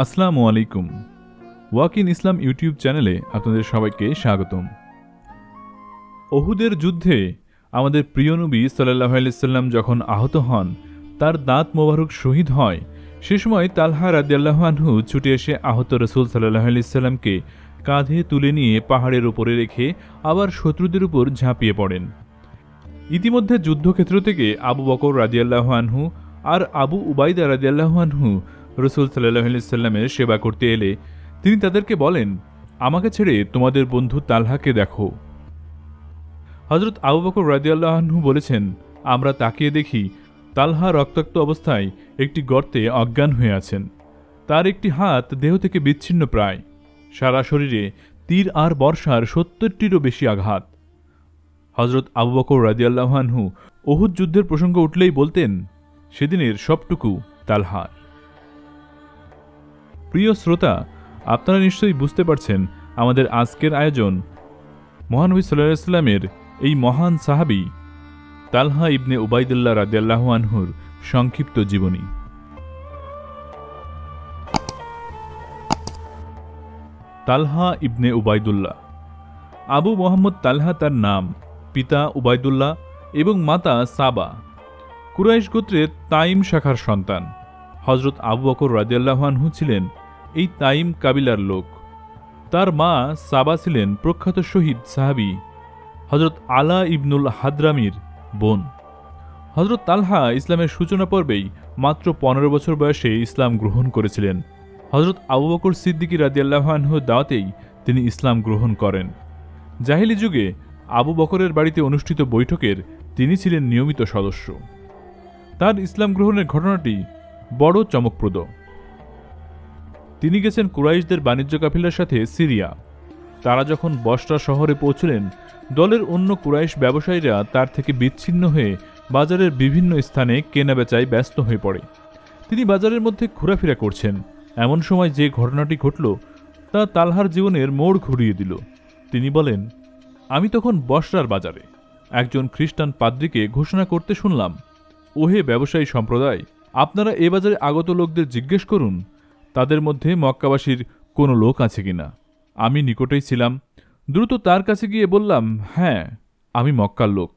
আসসালামু আলাইকুম। Walk in Islam YouTube চ্যানেলে আপনাদের সবাইকে স্বাগতম। ওহুদের যুদ্ধে আমাদের প্রিয় নবী সাল্লাহ আলাইসাল্লাম যখন আহত হন, তার দাঁত মোবারক শহীদ হয়। সে সময় তালহা রাদিয়াল্লাহ আনহু ছুটে এসে আহত রসুল সাল্লাহ আলাইসাল্লামকে কাঁধে তুলে নিয়ে পাহাড়ের উপরে রেখে আবার শত্রুদের উপর ঝাঁপিয়ে পড়েন। ইতিমধ্যে যুদ্ধক্ষেত্র থেকে আবু বকর রাদিয়াল্লাহ আনহু আর আবু উবাইদা রাদিয়াল্লাহ আনহু রসুল সাল্লাহ সাল্লামের সেবা করতে এলে তিনি তাদেরকে বলেন, আমাকে ছেড়ে তোমাদের বন্ধু তালহাকে দেখো। হজরত আবু বকর রাদিয়াল্লাহ আনহু বলেছেন, আমরা তাকিয়ে দেখি তালহা রক্তাক্ত অবস্থায় একটি গর্তে অজ্ঞান হয়ে আছেন। তার একটি হাত দেহ থেকে বিচ্ছিন্ন প্রায়। সারা শরীরে তীর আর বর্ষার সত্তরটিরও বেশি আঘাত। হজরত আবু বকর রাদিয়াল্লাহানহু ওহুদ যুদ্ধের প্রসঙ্গ উঠলেই বলতেন, সেদিনের সবটুকু তালহার। প্রিয় শ্রোতা, আপনারা নিশ্চয়ই বুঝতে পারছেন আমাদের আজকের আয়োজন। মহানবী সাল্লাহ ইসলামের এই মহান সাহাবি তালহা ইবনে উবাইদুল্লাহ রাদিয়াল্লাহু আনহুর সংক্ষিপ্ত জীবনী। তালহা ইবনে উবাইদুল্লাহ। আবু মোহাম্মদ তালহা তার নাম, পিতা উবাইদুল্লাহ এবং মাতা সাবা। কুরাইশ গোত্রের তাইম শাখার সন্তান। হজরত আবু বকর রাজিয়াল্লাহানহু ছিলেন এই তাইম কাবিলার লোক। তার মা সাবা ছিলেন প্রখ্যাত শহীদ সাহাবি হজরত আলা ইবনুল হাদরামির বোন। হজরত তালহা ইসলামের সূচনা পর্বেই মাত্র পনেরো বছর বয়সে ইসলাম গ্রহণ করেছিলেন। হজরত আবু বকর সিদ্দিকী রাজিয়াল্লাহানহু দাওয়াতেই তিনি ইসলাম গ্রহণ করেন। জাহিলি যুগে আবু বকরের বাড়িতে অনুষ্ঠিত বৈঠকের তিনি ছিলেন নিয়মিত সদস্য। তার ইসলাম গ্রহণের ঘটনাটি বড় চমকপ্রদ। তিনি গেছেন কুরাইশদের বাণিজ্য কাফিলার সাথে সিরিয়া। তারা যখন বসরা শহরে পৌঁছলেন, দলের অন্য কুরাইশ ব্যবসায়ীরা তার থেকে বিচ্ছিন্ন হয়ে বাজারের বিভিন্ন স্থানে কেনাবেচায় ব্যস্ত হয়ে পড়ে। তিনি বাজারের মধ্যে ঘোরাফেরা করছেন। এমন সময় যে ঘটনাটি ঘটল, তা তালহার জীবনের মোড় ঘুরিয়ে দিল। তিনি বলেন, আমি তখন বসরার বাজারে। একজন খ্রিস্টান পাদ্রীকে ঘোষণা করতে শুনলাম। ওহে ব্যবসায়ী সম্প্রদায়, আপনারা এ বাজারে আগত লোকদের জিজ্ঞেস করুন। তাদের মধ্যে মক্কাবাসীর কোনো লোক আছে কিনা আমি নিকটেই ছিলাম। দ্রুত তার কাছে গিয়ে বললাম হ্যাঁ আমি মক্কার লোক।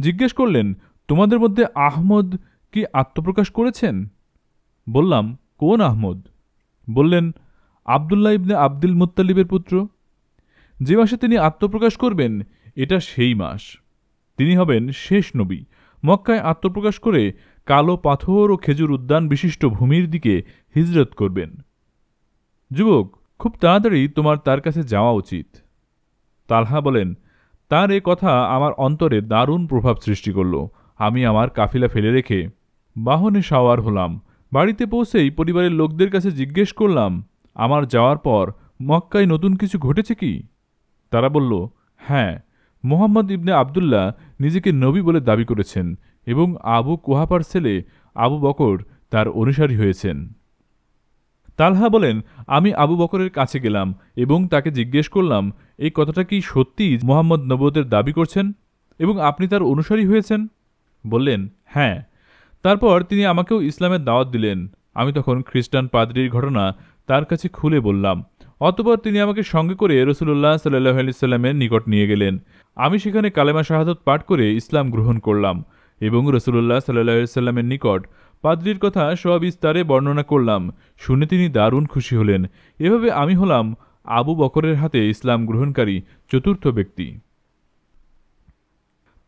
জিজ্ঞেস করলেন, তোমাদের মধ্যে আহমদ কি আত্মপ্রকাশ করেছেন? বললাম, কোন আহমদ? বললেন, আবদুল্লাহ ইবনে আব্দুল মুত্তালিবের পুত্র। যে মাসে তিনি আত্মপ্রকাশ করবেন, এটা সেই মাস। তিনি হবেন শেষ নবী। মক্কায় আত্মপ্রকাশ করে কালো পাথর ও খেজুর উদ্যান বিশিষ্ট ভূমির দিকে হিজরত করবেন। যুবক, খুব তাড়াতাড়ি তোমার তার কাছে যাওয়া উচিত। তালহা বলেন, তার এ কথা আমার অন্তরে দারুণ প্রভাব সৃষ্টি করল। আমি আমার কাফিলা ফেলে রেখে বাহনে সাওয়ার হলাম। বাড়িতে পৌঁছেই পরিবারের লোকদের কাছে জিজ্ঞেস করলাম, আমার যাওয়ার পর মক্কায় নতুন কিছু ঘটেছে কি? তারা বলল হ্যাঁ মোহাম্মদ ইবনে আবদুল্লাহ নিজেকে নবী বলে দাবি করেছেন এবং আবু কুহাপার ছেলে আবু বকর তার অনুসারী হয়েছেন। তালহা বলেন, আমি আবু বকরের কাছে গেলাম এবং তাকে জিজ্ঞেস করলাম, এই কথাটা কি সত্যি মোহাম্মদ নবতের দাবি করছেন এবং আপনি তার অনুসারী হয়েছেন? বললেন হ্যাঁ। তারপর তিনি আমাকেও ইসলামের দাওয়াত দিলেন। আমি তখন খ্রিস্টান পাদ্রির ঘটনা তার কাছে খুলে বললাম। অতপর তিনি আমাকে সঙ্গে করে রসুল্লাহ সাল্লাহ আলি সাল্লামের নিকট নিয়ে গেলেন। আমি সেখানে কালেমা শাহাদত পাঠ করে ইসলাম গ্রহণ করলাম এবং রসুল্লাহ সাল্লাহ সাল্লামের নিকট পাদ্রির কথা সবিস্তারে বর্ণনা করলাম। শুনে তিনি দারুণ খুশি হলেন। এভাবে আমি হলাম আবু বকরের হাতে ইসলাম গ্রহণকারী চতুর্থ ব্যক্তি।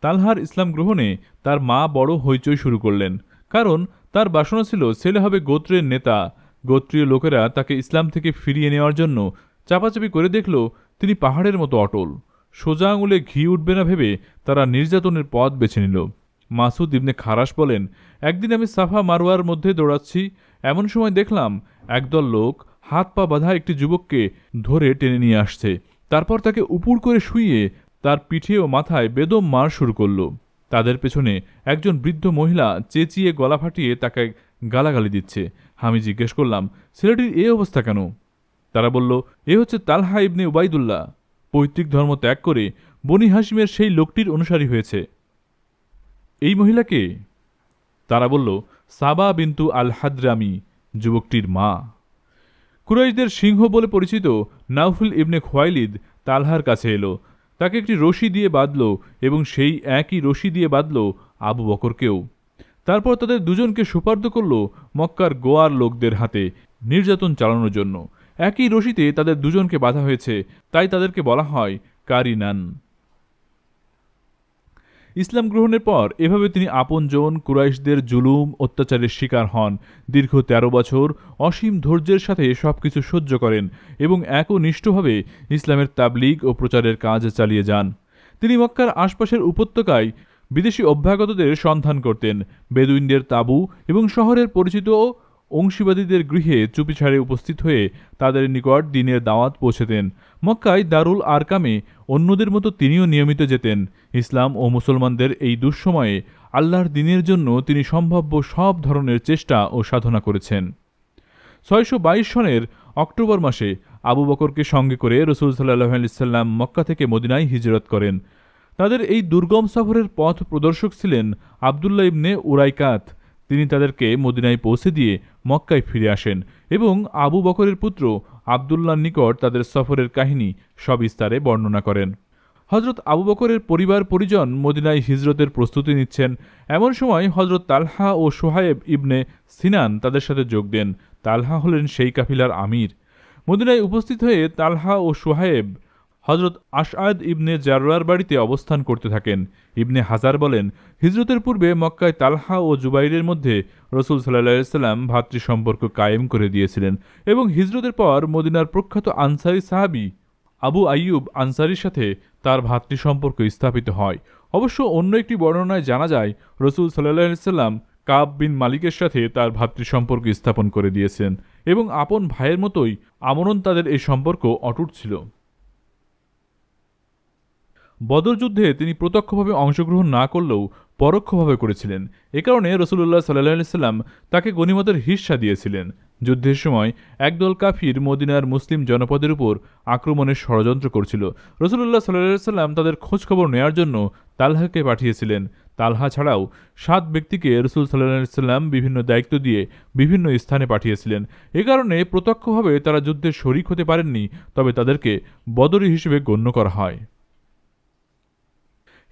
তালহার ইসলাম গ্রহণে তার মা বড় হইচই শুরু করলেন। কারণ তার বাসনা ছিল ছেলে হবে গোত্রের নেতা। গোত্রীয় লোকেরা তাকে ইসলাম থেকে ফিরিয়ে নেওয়ার জন্য চাপাচাপি করে দেখল তিনি পাহাড়ের মতো অটল। সোজা আঙুলে ঘি উঠবে না ভেবে তারা নির্যাতনের পথ বেছে নিল। মাসুদ ইবনে খারাস বলেন, একদিন আমি সাফা মারোয়ার মধ্যে দৌড়াচ্ছি। এমন সময় দেখলাম একদল লোক হাত পা বাঁধা একটি যুবককে ধরে টেনে নিয়ে আসছে। তারপর তাকে উপুর করে শুইয়ে তার পিঠে ও মাথায় বেদম মার শুরু করল। তাদের পেছনে একজন বৃদ্ধ মহিলা চেঁচিয়ে গলা ফাটিয়ে তাকে গালাগালি দিচ্ছে। আমি জিজ্ঞেস করলাম, ছেলেটির এ অবস্থা কেন? তারা বলল, এ হচ্ছে তালহা ইবনে উবাইদুল্লাহ। পৈতৃক ধর্ম ত্যাগ করে বনি হাসিমের সেই লোকটির অনুসারী হয়েছে। এই মহিলাকে? তারা বলল, সাবা বিন্তু আল হাদ্রামি যুবকটির মা। কুরাইশদের সিংহ বলে পরিচিত নাউফুল ইবনে খোয়াইলিদ তালহার কাছে এলো। তাকে একটি রশি দিয়ে বাঁধল এবং সেই একই রশি দিয়ে বাঁধল আবু বকরকেও। তারপর তাদের দুজনকে সুপার্দ করল মক্কার গোয়ার লোকদের হাতে নির্যাতন চালানোর জন্য। একই রশিতে তাদের দুজনকে বাধা হয়েছে। তাই তাদেরকে বলা হয় কারিনান। ইসলাম গ্রহণের পর এভাবে তিনি আপনজন কুরাইশদের জুলুম, অত্যাচারের শিকার হন। দীর্ঘ ১৩ বছর অসীম ধৈর্যের সাথে সবকিছু সহ্য করেন এবং একনিষ্ঠভাবে ইসলামের তাবলিগ ও প্রচারের কাজ চালিয়ে যান। তিনি মক্কার আশপাশের উপত্যকায় বিদেশি অভ্যাগতদের সন্ধান করতেন। বেদুইনদের তাঁবু এবং শহরের পরিচিত অংশীবাদীদের গৃহে চুপিছাড়ে উপস্থিত হয়ে তাদের নিকট দিনের দাওয়াত পৌঁছেতেন। মক্কায় দারুল আরকামে অন্যদের মতো তিনিও নিয়মিত যেতেন। ইসলাম ও মুসলমানদের এই দুঃসময়ে আল্লাহর দিনের জন্য তিনি সম্ভাব্য সব ধরনের চেষ্টা ও সাধনা করেছেন। ছয়শো বাইশ সনের অক্টোবর মাসে আবু বকরকে সঙ্গে করে রসুল সাল্লাহ আলিয়াল্লাম মক্কা থেকে মদিনায় হিজরত করেন। তাদের এই দুর্গম সফরের পথ প্রদর্শক ছিলেন আবদুল্লাহ ইবনে উরাইকাত। তিনি তাদেরকে মদিনায় পৌঁছে দিয়ে মক্কায় ফিরে আসেন এবং আবু বকরের পুত্র আবদুল্লাহ নিকট তাদের সফরের কাহিনী সবিস্তারে বর্ণনা করেন। হজরত আবু বকরের পরিবার পরিজন মদিনায় হিজরতের প্রস্তুতি নিচ্ছেন। এমন সময় হজরত তালহা ও সোহায়েব ইবনে সিনান তাদের সাথে যোগ দেন। তালহা হলেন সেই কাফিলার আমির। মদিনায় উপস্থিত হয়ে তালহা ও সোহায়েব হজরত আশআদ ইবনে জাররার বাড়িতে অবস্থান করতে থাকেন। ইবনে হাজার বলেন, হিজরতের পূর্বে মক্কায় তালহা ও জুবাইরের মধ্যে রসুল সাল্লাম ভাতৃ সম্পর্ক কায়েম করে দিয়েছিলেন এবং হিজরতের পর মদিনার প্রখ্যাত আনসারি সাহাবি আবু আইয়ুব আনসারির সাথে তার ভাতৃ সম্পর্ক স্থাপিত হয়। অবশ্য অন্য একটি বর্ণনায় জানা যায়, রসুল সাল্লাহ সাল্লাম কাব বিন মালিকের সাথে তার ভাতৃ সম্পর্ক স্থাপন করে দিয়েছেন এবং আপন ভাইয়ের মতোই আমরণ তাদের এই সম্পর্ক অটুট ছিল। বদর যুদ্ধে তিনি প্রত্যক্ষভাবে অংশগ্রহণ না করলেও পরোক্ষভাবে করেছিলেন। এ কারণে রসুল্লাহ সাল্লাহ সাল্লাম তাকে গণিমতের হিস্সা দিয়েছিলেন। যুদ্ধের সময় একদল কাফির মদিনার মুসলিম জনপদের উপর আক্রমণের ষড়যন্ত্র করছিল। রসুল্লাহ সাল্লাহ সাল্লাম তাদের খোঁজখবর নেয়ার জন্য তালহাকে পাঠিয়েছিলেন। তালহা ছাড়াও সাত ব্যক্তিকে রসুল সাল্লাহ সাল্লাম বিভিন্ন দায়িত্ব দিয়ে বিভিন্ন স্থানে পাঠিয়েছিলেন। এ কারণে প্রত্যক্ষভাবে তারা যুদ্ধের শরিক হতে পারেননি, তবে তাদেরকে বদরি হিসেবে গণ্য করা হয়।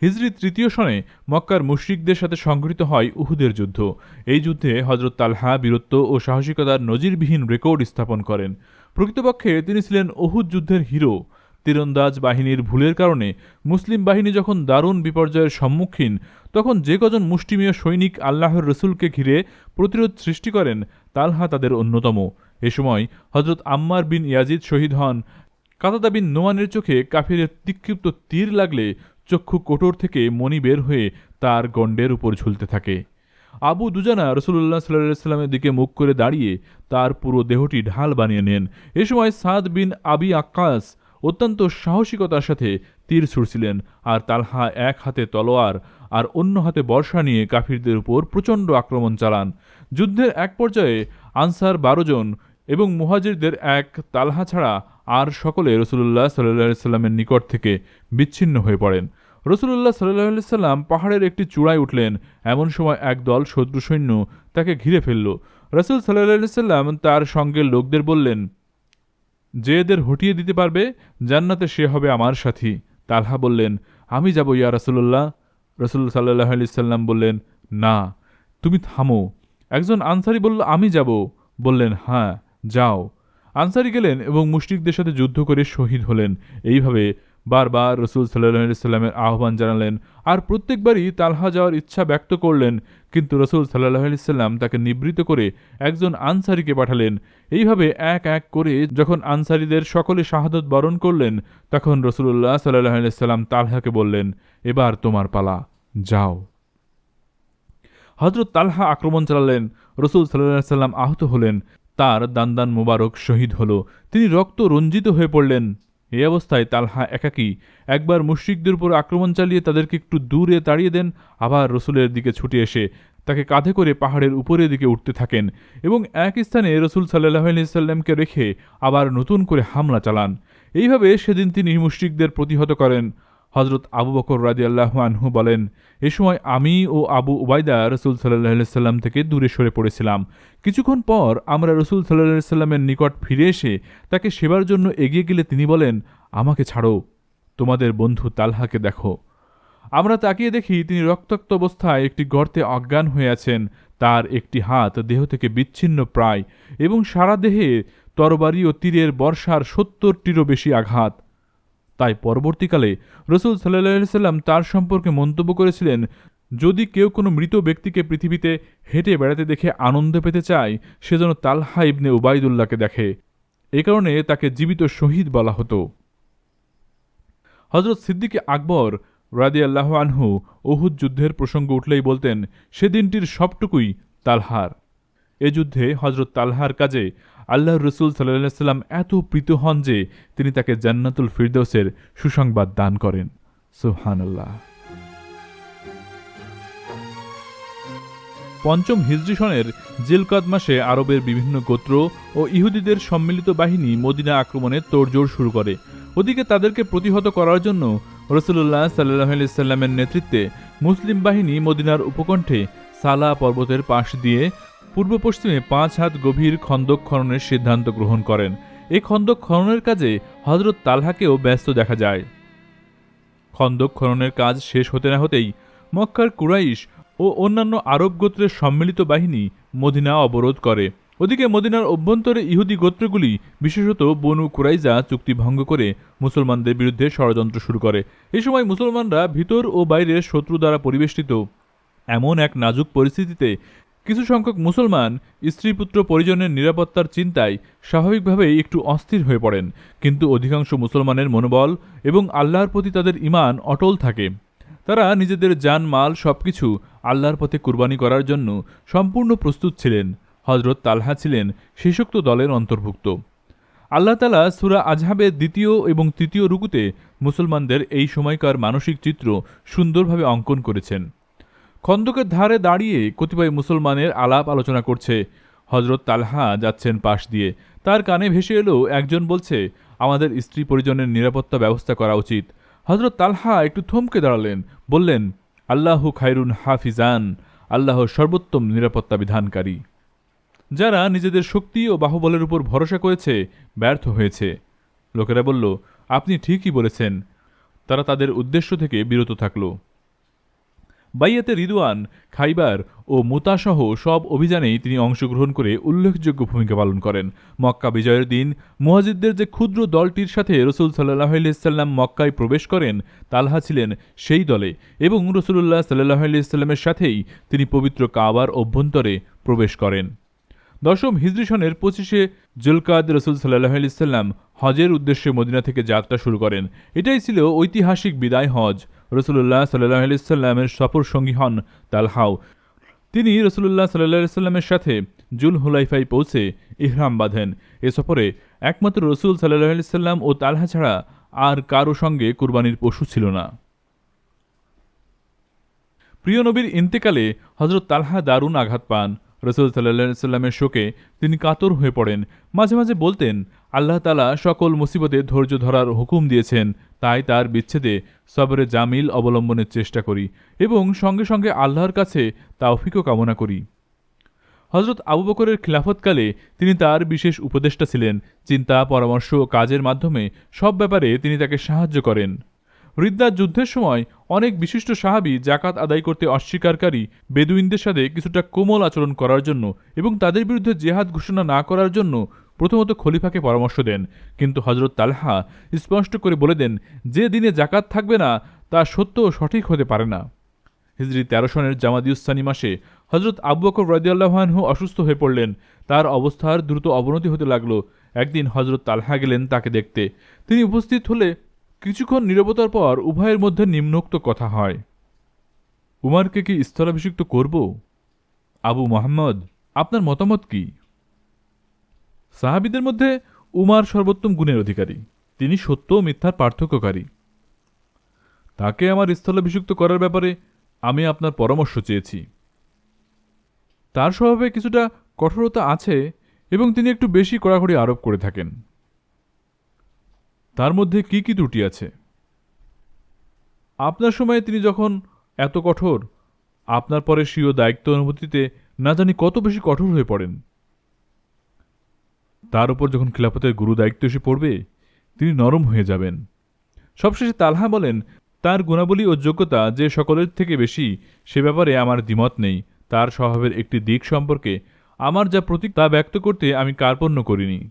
হিজরি তৃতীয় সনে মক্কার মুশরিকদের সাথে সংঘটিত হয় উহুদের যুদ্ধ। এই যুদ্ধে হজরত তালহা, বীরত্ব ও সাহসিকতার নজিরবিহীন রেকর্ড স্থাপন করেন। প্রকৃতপক্ষে তিনি ছিলেন উহুদ যুদ্ধের হিরো। তীরন্দাজ বাহিনীর ভুলের কারণে মুসলিম বাহিনী যখন দারুণ বিপর্যয়ের সম্মুখীন, তখন যে কজন মুষ্টিমীয় সৈনিক আল্লাহর রসুলকে ঘিরে প্রতিরোধ সৃষ্টি করেন, তালহা তাদের অন্যতম। এ সময় হজরত আম্মার বিন ইয়াজিদ শহীদ হন। কাতাদা বিন নোয়ানের চোখে কাফিরের তিক্ষিপ্ত তীর লাগলে চক্ষু কোটর থেকে মণি বের হয়ে তার গণ্ডের উপর ঝুলতে থাকে। আবু দুজানা রসুল্লাহ সাল্লাহ সাল্লামের দিকে মুখ করে দাঁড়িয়ে তার পুরো দেহটি ঢাল বানিয়ে নেন। এ সময় সাদ বিন আবি আক্কাস অত্যন্ত সাহসিকতার সাথে তীর ছুড়ছিলেন আর তালহা এক হাতে তলোয়ার আর অন্য হাতে বর্ষা নিয়ে কাফিরদের উপর প্রচণ্ড আক্রমণ চালান। যুদ্ধের এক পর্যায়ে আনসার বারো জন এবং মুহাজিরদের এক তালহা ছাড়া আর সকলে রসুল্লাহ সাল্লাহ সাল্লামের নিকট থেকে বিচ্ছিন্ন হয়ে পড়েন। রসুল্লাহ সাল্লাহ সাল্লাম পাহাড়ের একটি চূড়ায় উঠলেন। এমন সময় এক দল শত্রু সৈন্য তাকে ঘিরে ফেলল। রসুল সাল্লাহ সাল্লাম তার সঙ্গে লোকদের বললেন, যে এদের হটিয়ে দিতে পারবে, জান্নাতে সে হবে আমার সাথী। তালহা বললেন, আমি যাব ইয়া রসুল্লাহ রসুল সাল্লাহ সাল্লাম বললেন, না, তুমি থামো। একজন আনসারি বলল, আমি যাব। বললেন হ্যাঁ যাও। আনসারি গেলেন এবং মুশরিকদের সাথে যুদ্ধ করে শহীদ হলেন। এইভাবে বারবার রসুল সাল্লাহ সাল্লামের আহ্বান জানালেন। আর প্রত্যেকবারই তালহা যাওয়ার ইচ্ছা ব্যক্ত করলেন, কিন্তু রসুল সাল্লাহ সাল্লাম তাকে নিবৃত করে একজন আনসারিকে পাঠালেন। এইভাবে এক এক করে যখন আনসারিদের সকলে শাহাদত বরণ করলেন, তখন রসুল্লাহ সাল্লাহ সাল্লাম তালহাকে বললেন, এবার তোমার পালা, যাও। হজরত তালহা আক্রমণ চালালেন, রসুল সাল্লাহ সাল্লাম আহত হলেন। তার দান্দান মুবারক শহীদ হল। তিনি রক্ত রঞ্জিত হয়ে পড়লেন। এই অবস্থায় তালহা একাকী একবার মুশ্রিকদের উপর আক্রমণ চালিয়ে তাদেরকে একটু দূরে তাড়িয়ে দেন, আবার রসুলের দিকে ছুটে এসে তাকে কাঁধে করে পাহাড়ের উপরের দিকে উঠতে থাকেন এবং এক স্থানে রসুল সাল্লাহ সাল্লামকে রেখে আবার নতুন করে হামলা চালান। এইভাবে সেদিন তিনি মুশ্রিকদের প্রতিহত করেন। হজরত আবু বকর রাজি আল্লাহ আনহু বলেন, এ সময় আমি ও আবু উবাইদা রসুল সাল্লাহ সাল্লাম থেকে দূরে সরে পড়েছিলাম। কিছুক্ষণ পর আমরা রসুল সাল্লাহ সাল্লামের নিকট ফিরে এসে তাকে সেবার জন্য এগিয়ে গেলে তিনি বলেন, আমাকে ছাড়ো, তোমাদের বন্ধু তালহাকে দেখো। আমরা তাকিয়ে দেখি তিনি রক্তাক্ত অবস্থায় একটি গর্তে অজ্ঞান হয়ে আছেন। তার একটি হাত দেহ থেকে বিচ্ছিন্ন প্রায় এবং সারা দেহে তরবারি ও তীরের বর্ষার সত্তরটিরও বেশি আঘাত। তাই পরবর্তীকালে রসুল সাল্লাহ সাল্লাম তার সম্পর্কে মন্তব্য করেছিলেন, যদি কেউ কোনো মৃত ব্যক্তিকে পৃথিবীতে হেঁটে বেড়াতে দেখে আনন্দ পেতে চায়, সে যেন তালহা ইবনে উবাইদুল্লাহকে দেখে। এ কারণে তাকে জীবিত শহীদ বলা হতো। হজরত সিদ্দিকে আকবর রাদি আল্লাহ আনহু ওহুদ যুদ্ধের প্রসঙ্গ উঠলেই বলতেন সেদিনটির সবটুকুই তালহার। এ যুদ্ধে হজরত তালহার কাজে আল্লাহ রসুল সাল্লাম এত প্রীত হন যে তিনি তাকে জান্নাতুল ফিরদৌসের সুসংবাদ দান করেন। সুহানাল্লাহ পঞ্চম হিজরি সনের জিলকাদ মাসে আরবের বিভিন্ন গোত্র ও ইহুদিদের সম্মিলিত বাহিনী মদিনা আক্রমণে তোড়জোড় শুরু করে। ওদিকে তাদেরকে প্রতিহত করার জন্য রসুল্লাহ সাল্লাহ সাল্লামের নেতৃত্বে মুসলিম বাহিনী মদিনার উপকণ্ঠে সালা পর্বতের পাশ দিয়ে পূর্ব পশ্চিমে পাঁচ হাত গভীর খন্দক খননের সিদ্ধান্ত গ্রহণ করেন। এই খন্দক খননের কাজে হজরত তালহাকেও ব্যস্ত দেখা যায়। খন্দক খননের কাজ শেষ হতে না হতেই মক্কার কুরাইশ ও অন্যান্য আরব গোত্রের সম্মিলিত বাহিনী মদিনা অবরোধ করে। ওদিকে মদিনার অভ্যন্তরে ইহুদি গোত্রগুলি, বিশেষত বনু কুরাইজা চুক্তি ভঙ্গ করে মুসলমানদের বিরুদ্ধে ষড়যন্ত্র শুরু করে। এ সময় মুসলমানরা ভিতর ও বাইরের শত্রু দ্বারা পরিবেষ্টিত। এমন এক নাজুক পরিস্থিতিতে কিছু সংখ্যক মুসলমান স্ত্রী পুত্র পরিজনের নিরাপত্তার চিন্তায় স্বাভাবিকভাবেই একটু অস্থির হয়ে পড়েন। কিন্তু অধিকাংশ মুসলমানের মনোবল এবং আল্লাহর প্রতি তাদের ইমান অটল থাকে। তারা নিজেদের যান, মাল সবকিছু আল্লাহর পথে কুরবানি করার জন্য সম্পূর্ণ প্রস্তুত ছিলেন। হজরত তালহা ছিলেন শেষোক্ত দলের অন্তর্ভুক্ত। আল্লাহ তালা সুরা আজহাবের দ্বিতীয় এবং তৃতীয় রুকুতে মুসলমানদের এই সময়কার মানসিক চিত্র সুন্দরভাবে অঙ্কন করেছেন। খন্দকের ধারে দাঁড়িয়ে কতিপয় মুসলমানের আলাপ আলোচনা করছে। হজরত তালহা যাচ্ছেন পাশ দিয়ে। তার কানে ভেসে এলো, একজন বলছে, আমাদের স্ত্রী পরিজনের নিরাপত্তা ব্যবস্থা করা উচিত। হজরত তালহা একটু থমকে দাঁড়ালেন, বললেন, আল্লাহু খায়রুন হাফিজান, আল্লাহ সর্বোত্তম নিরাপত্তা বিধানকারী। যারা নিজেদের শক্তি ও বাহুবলের উপর ভরসা করেছে, ব্যর্থ হয়েছে। লোকেরা বলল, আপনি ঠিকই বলেছেন। তারা তাদের উদ্দেশ্য থেকে বিরত থাকল। বাইয়াতে রিদওয়ান, খাইবার ও মুতাসহ সব অভিযানেই তিনি অংশগ্রহণ করে উল্লেখযোগ্য ভূমিকা পালন করেন। মক্কা বিজয়ের দিন মুহাজিদদের যে ক্ষুদ্র দলটির সাথে রসুল সাল্লাহ সাল্লাম মক্কায় প্রবেশ করেন, তালহা ছিলেন সেই দলে এবং রসুল্লাহ সাল্লাহ সাল্লামের সাথেই তিনি পবিত্র কাবার অভ্যন্তরে প্রবেশ করেন। দশম হিজরি সনের পঁচিশে জুলকাদ রসুল সাল্লাহ সাল্লাম হজের উদ্দেশ্যে মদিনা থেকে যাত্রা শুরু করেন। এটাই ছিল ঐতিহাসিক বিদায় হজ। রসুল্লাহ সাল্লাহ সাল্লামের সফর সঙ্গী হন তালহাও। তিনি রসুল্লাহ সাল্লাহ সাল্লামের সাথে জুল হুলাইফাই পৌঁছে ইহরাম বাঁধেন। এ সফরে একমাত্র রসুল সাল্লাহ সাল্লাম ও তালহা ছাড়া আর কারও সঙ্গে কুরবানির পশু ছিল না। প্রিয় নবীর ইন্তেকালে হজরত তালহা দারুণ আঘাত পান। রসুল সাল্লাহ সাল্লামের শোকে তিনি কাতর হয়ে পড়েন। মাঝে মাঝে বলতেন, আল্লাহ তালা সকল মুসিবতে ধৈর্য ধরার হুকুম দিয়েছেন, তাই তার বিচ্ছেদে সবরে জামিল অবলম্বনের চেষ্টা করি এবং সঙ্গে সঙ্গে আল্লাহর কাছে তাওফিকও কামনা করি। হজরত আবু বকরের খিলাফতকালে তিনি তার বিশেষ উপদেষ্টা ছিলেন। চিন্তা, পরামর্শ ও কাজের মাধ্যমে সব ব্যাপারে তিনি তাকে সাহায্য করেন। রিদ্দার যুদ্ধের সময় অনেক বিশিষ্ট সাহাবি জাকাত আদায় করতে অস্বীকারী বেদুইনদের সাথে কিছুটা কোমল আচরণ করার জন্য এবং তাদের বিরুদ্ধে জেহাদ ঘোষণা না করার জন্য প্রথমত খলিফাকে পরামর্শ দেন। কিন্তু হজরত তালহা স্পষ্ট করে বলে দেন, যে দিনে জাকাত থাকবে না, তা সত্য সঠিক হতে পারে না। হিজরি তেরো সনের জামাদিউস্তানি মাসে হজরত আবু বকর রদিয়াল্লাহানহু অসুস্থ হয়ে পড়লেন। তার অবস্থার দ্রুত অবনতি হতে লাগল। একদিন হজরত তালহা গেলেন তাকে দেখতে। তিনি উপস্থিত হলে কিছুক্ষণ নিরবতার পর উভয়ের মধ্যে নিম্নোক্ত কথা হয়। উমারকে কি স্থলাভিষিক্ত করব? আবু মোহাম্মদ, আপনার মতামত কি? সাহাবিদের মধ্যে উমার সর্বোত্তম গুণের অধিকারী। তিনি সত্য ও মিথ্যার পার্থক্যকারী। তাকে আমার স্থলাভিষিক্ত করার ব্যাপারে আমি আপনার পরামর্শ চেয়েছি। তার স্বভাবে কিছুটা কঠোরতা আছে এবং তিনি একটু বেশি কড়াকড়ি আরোপ করে থাকেন। তার মধ্যে কি কি ত্রুটি আছে? আপনার সময়ে তিনি যখন এত কঠোর, আপনার পরে স্বীয় দায়িত্ব অনুভূতিতে না জানি কত বেশি কঠোর হয়ে পড়েন। তার উপর যখন খিলাফতের গুরু দায়িত্ব এসে পড়বে, তিনি নরম হয়ে যাবেন। সবশেষে তালহা বলেন, তার গুণাবলী ও যোগ্যতা যে সকলের থেকে বেশি, সে ব্যাপারে আমার দ্বিমত নেই। তার স্বভাবের একটি দিক সম্পর্কে আমার যা প্রতীক তা ব্যক্ত করতে আমি কার্পণ্য করিনি।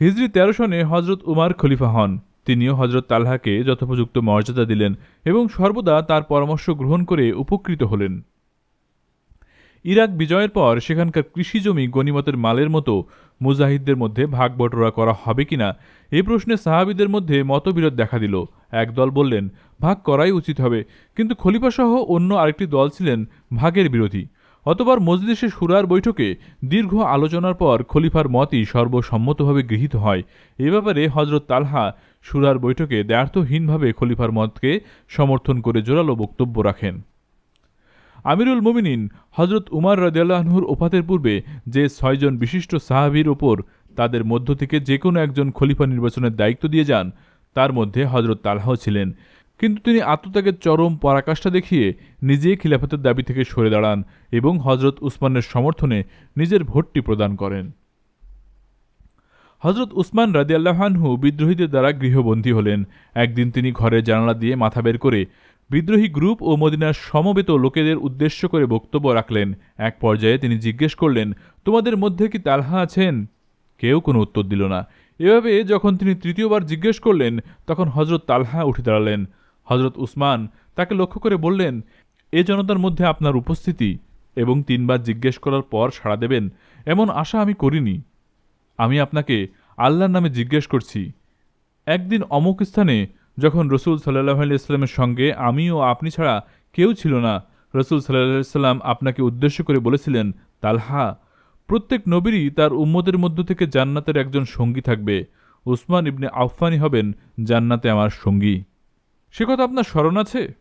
হিজরি তেরো সনে হজরত উমার খলিফা হন। তিনিও হজরত তালহাকে যথোপযুক্ত মর্যাদা দিলেন এবং সর্বদা তার পরামর্শ গ্রহণ করে উপকৃত হলেন। ইরাক বিজয়ের পর সেখানকার কৃষিজমি গনিমতের মালের মতো মুজাহিদদের মধ্যে ভাগ বটরা করা হবে কিনা, এ প্রশ্নে সাহাবিদের মধ্যে মতবিরোধ দেখা দিল। একদল বললেন, ভাগ করাই উচিত হবে। কিন্তু খলিফাসহ অন্য আরেকটি দল ছিলেন ভাগের বিরোধী। অতবার মজলিসে সুরার বৈঠকে দীর্ঘ আলোচনার পর খলিফার মতই সর্বসম্মতভাবে গৃহীত হয়। এ ব্যাপারে হজরত তালহা সুরার বৈঠকে দ্ব্যর্থহীনভাবে খলিফার মতকে সমর্থন করে জোরালো বক্তব্য রাখেন। আমিরুল মোমিনিন হজরত উমার রাজিয়াল্লাহনুর ওফাতের পূর্বে যে ছয়জন বিশিষ্ট সাহাবির ওপর তাদের মধ্য থেকে যে কোনো একজন খলিফা নির্বাচনের দায়িত্ব দিয়ে যান, তার মধ্যে হজরত তালহাও ছিলেন। কিন্তু তিনি আত্মত্যাগের চরম পরাকাষ্ঠা দেখিয়ে নিজেই খিলাফতের দাবি থেকে সরে দাঁড়ান এবং হজরত উসমানের সমর্থনে নিজের ভোটটি প্রদান করেন। হজরত উসমান রাদিয়াল্লাহানহু বিদ্রোহীদের দ্বারা গৃহবন্দী হলেন। একদিন তিনি ঘরে জানালা দিয়ে মাথা বের করে বিদ্রোহী গ্রুপ ও মদিনার সমবেত লোকেদের উদ্দেশ্য করে বক্তব্য রাখলেন। এক পর্যায়ে তিনি জিজ্ঞেস করলেন, তোমাদের মধ্যে কি তালহা আছেন? কেউ কোনো উত্তর দিল না। এভাবে যখন তিনি তৃতীয়বার জিজ্ঞেস করলেন, তখন হজরত তালহা উঠে দাঁড়ালেন। হজরত উসমান তাকে লক্ষ্য করে বললেন, এ জনতার মধ্যে আপনার উপস্থিতি এবং তিনবার জিজ্ঞেস করার পর সাড়া দেবেন, এমন আশা আমি করিনি। আমি আপনাকে আল্লাহর নামে জিজ্ঞেস করছি। একদিন অমুক স্থানে যখন রসুল সাল্লাহ ইসলামের সঙ্গে আমি ও আপনি ছাড়া কেউ ছিল না, রসুল সাল্লাহ সাল্লাম আপনাকে উদ্দেশ্য করে বলেছিলেন, তালহা, প্রত্যেক নবীরই তার উম্মদের মধ্য থেকে জান্নাতের একজন সঙ্গী থাকবে। উসমান ইবনে আফফানি হবেন জান্নাতে আমার সঙ্গী। সে কথা আপনার স্মরণ আছে?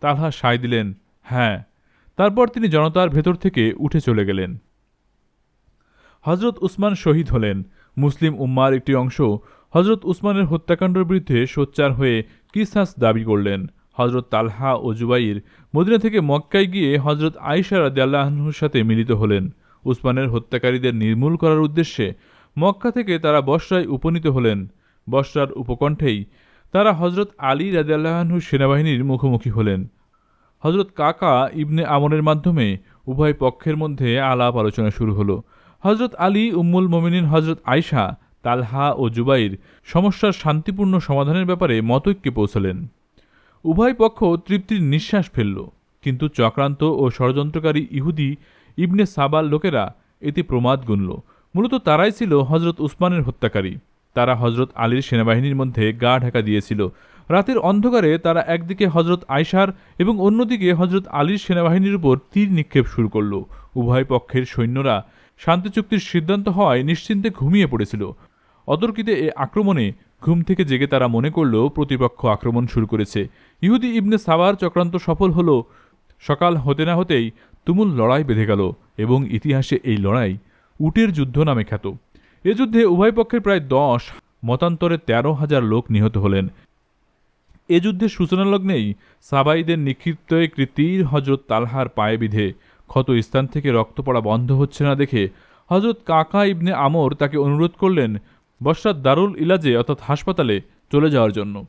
তালহা সায় দিলেন হ্যাঁ। তারপর তিনি জনতার ভেতর থেকে উঠে চলে গেলেন। হজরত উসমান শহীদ হলেন। মুসলিম উম্মার একটি অংশ হজরত উসমানের হত্যাকাণ্ডের বিরুদ্ধে সোচ্চার হয়ে কিসাস দাবি করলেন। হজরত তালহা ও জুবাইর মদিনা থেকে মক্কায় গিয়ে হজরত আইসা রাদিয়াল্লাহনুর সাথে মিলিত হলেন। উসমানের হত্যাকারীদের নির্মূল করার উদ্দেশ্যে মক্কা থেকে তারা বসরায় উপনীত হলেন। বসরার উপকণ্ঠেই তারা হজরত আলী রাদিয়াল্লাহনুর সেনাবাহিনীর মুখোমুখি হলেন। হজরত কাকা ইবনে আমনের মাধ্যমে উভয় পক্ষের মধ্যে আলাপ আলোচনা শুরু হলো। হজরত আলী, উম্মুল মোমিনিন হজরত আয়শা, তালহা ও জুবাইর সমস্যার শান্তিপূর্ণ সমাধানের ব্যাপারে মতৈক্যে পৌঁছলেন। উভয় পক্ষ তৃপ্তির নিঃশ্বাস ফেলল, কিন্তু চক্রান্ত ও ষড়যন্ত্রকারী ইহুদি ইবনে সাবাল লোকেরা এতে প্রমাদ গুনল। মূলত তারাই ছিল হজরত উসমানের হত্যাকারী। তারা হজরত আলীর সেনাবাহিনীর মধ্যে গা ঢাকা দিয়েছিল। রাতের অন্ধকারে তারা একদিকে হজরত আয়সার এবং অন্যদিকে হজরত আলীর সেনাবাহিনীর উপর তীর নিক্ষেপ শুরু করল। উভয় পক্ষের সৈন্যরা শান্তি চুক্তির সিদ্ধান্ত হওয়ায় নিশ্চিন্তে ঘুমিয়ে পড়েছিল। অতর্কিতে এ আক্রমণে ঘুম থেকে জেগে তারা মনে করল, প্রতিপক্ষ আক্রমণ শুরু করেছে। ইহুদি ইবনে সাবার চক্রান্ত সফল হল। সকাল হতে না হতেই তুমুল লড়াই বেঁধে গেল এবং ইতিহাসে এই লড়াই উটের যুদ্ধ নামে খ্যাত। এ যুদ্ধে উভয় পক্ষের প্রায় দশ, মতান্তরে তেরো হাজার লোক নিহত হলেন। এ যুদ্ধের সূচনা লগ্নেই সাবাইদের নিক্ষিপ্ত কৃতির হজরত তালহার পায়ে বিধে। ক্ষত স্থান থেকে রক্ত পড়া বন্ধ হচ্ছে না দেখে হজরত কাকা ইবনে আমর তাকে অনুরোধ করলেন বসরাত দারুল ইলাজে অর্থাৎ হাসপাতালে চলে যাওয়ার জন্য।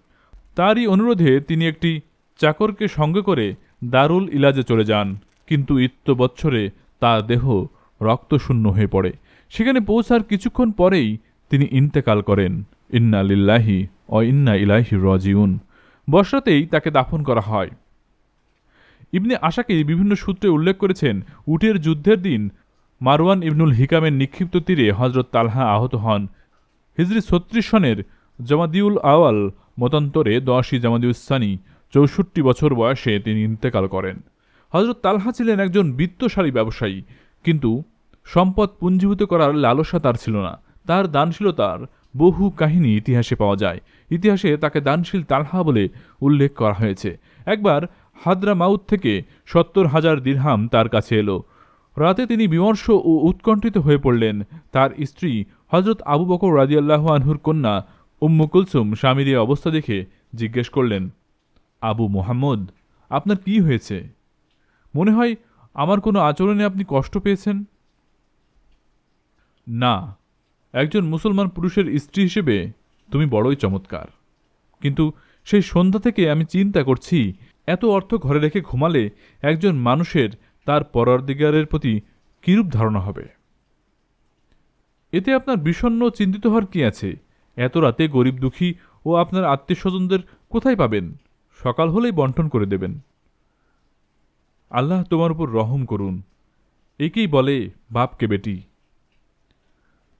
তারই অনুরোধে তিনি একটি চাকরকে সঙ্গে করে দারুল ইলাজে চলে যান। কিন্তু ইত্য বৎসরে তার দেহ রক্তশূন্য হয়ে পড়ে। সেখানে পৌঁছার কিছুক্ষণ পরেই তিনি ইন্তেকাল করেন। ইন্না লিল্লাহি অ ইন্না ইলাহি রজিউন। বসরাতেই তাকে দাফন করা হয়। ইবনে আশাকে বিভিন্ন সূত্রে উল্লেখ করেছেন, উটের যুদ্ধের দিন মারওয়ান ইবনুল হিকামের নিক্ষিপ্ত তীরে হজরত তালহা আহত হন। হিজরি ছত্রিশ সনের জমাদিউল আওয়াল মতান্তরে দশই জামাদিউসানি চৌষট্টি বছর বয়সে তিনি ইন্তেকাল করেন। হজরত তালহা ছিলেন একজন বিত্তশালী ব্যবসায়ী, কিন্তু সম্পদ পুঞ্জীভূত করার লালসা তার ছিল না। তার দানশীলতার বহু কাহিনী ইতিহাসে পাওয়া যায়। ইতিহাসে তাকে দানশীল তালহা বলে উল্লেখ করা হয়েছে। একবার হাদরা মাউথ থেকে সত্তর হাজার দিরহাম তার কাছে এলো। রাতে তিনি বিমর্ষ ও উৎকণ্ঠিত হয়ে পড়লেন। তার স্ত্রী হজরত আবু বকর রাজিয়াল্লাহ আনহুর কন্যা উম্মু কুলসুম স্বামীর অবস্থা দেখে জিজ্ঞেস করলেন, আবু মোহাম্মদ, আপনার কি হয়েছে? মনে হয় আমার কোনো আচরণে আপনি কষ্ট পেয়েছেন? না, একজন মুসলমান পুরুষের স্ত্রী হিসেবে তুমি বড়ই চমৎকার। কিন্তু সেই সন্ধ্যা থেকে আমি চিন্তা করছি, এত অর্থ ঘরে রেখে ঘুমালে একজন মানুষের তার পরার্দিগারের প্রতি কিরূপ ধারণা হবে? এতে আপনার বিষণ্ণ ও চিন্তিত হওয়ার কি আছে? এত রাতে গরিব দুঃখী ও আপনার আত্মীয় স্বজনদের কোথায় পাবেন? সকাল হলেই বন্টন করে দেবেন। আল্লাহ তোমার উপর রহম করুন। একেই বলে বাপকে বেটি।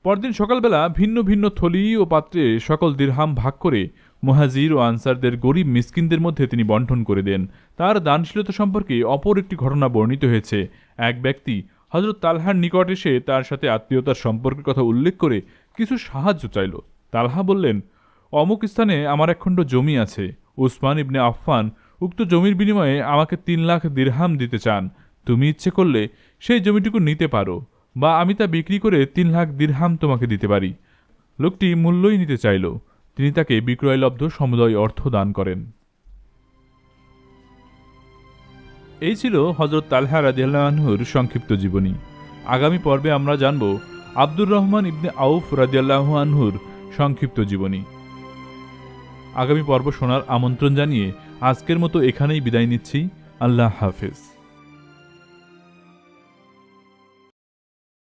পরদিন সকালবেলা ভিন্ন ভিন্ন থলি ও পাত্রে সকল দিরহাম ভাগ করে মুহাজির ও আনসারদের গরিব মিসকিনদের মধ্যে তিনি বন্টন করে দেন। তার দানশীলতা সম্পর্কে অপর একটি ঘটনা বর্ণিত হয়েছে। এক ব্যক্তি হজরত তালহার নিকট এসে তার সাথে আত্মীয়তার সম্পর্কের কথা উল্লেখ করে কিছু সাহায্য চাইল। তালহা বললেন, অমুক স্থানে আমার একখণ্ড জমি আছে। উসমান ইবনে আফফান উক্ত জমির বিনিময়ে আমাকে তিন লাখ দিরহাম দিতে চান। তুমি ইচ্ছে করলে সেই জমিটুকু নিতে পারো। বা আমি তা বিক্রি করে তিন লাখ দিরহাম তোমাকে দিতে পারি। লোকটি মূল্যই নিতে চাইল। তিনি তাকে বিক্রয়লব্ধ সমুদয় অর্থ দান করেন। এই ছিল হজরত তালহা রাজিয়াল্লাহুর সংক্ষিপ্ত জীবনী। আগামী পর্বে আমরা জানব আব্দুর রহমান ইবনে আউফ রাজিয়াল্লাহু আনহুর সংক্ষিপ্ত জীবনী। আগামী পর্ব শোনার আমন্ত্রণ জানিয়ে আজকের মতো এখানেই বিদায় নিচ্ছি। আল্লাহ হাফেজ।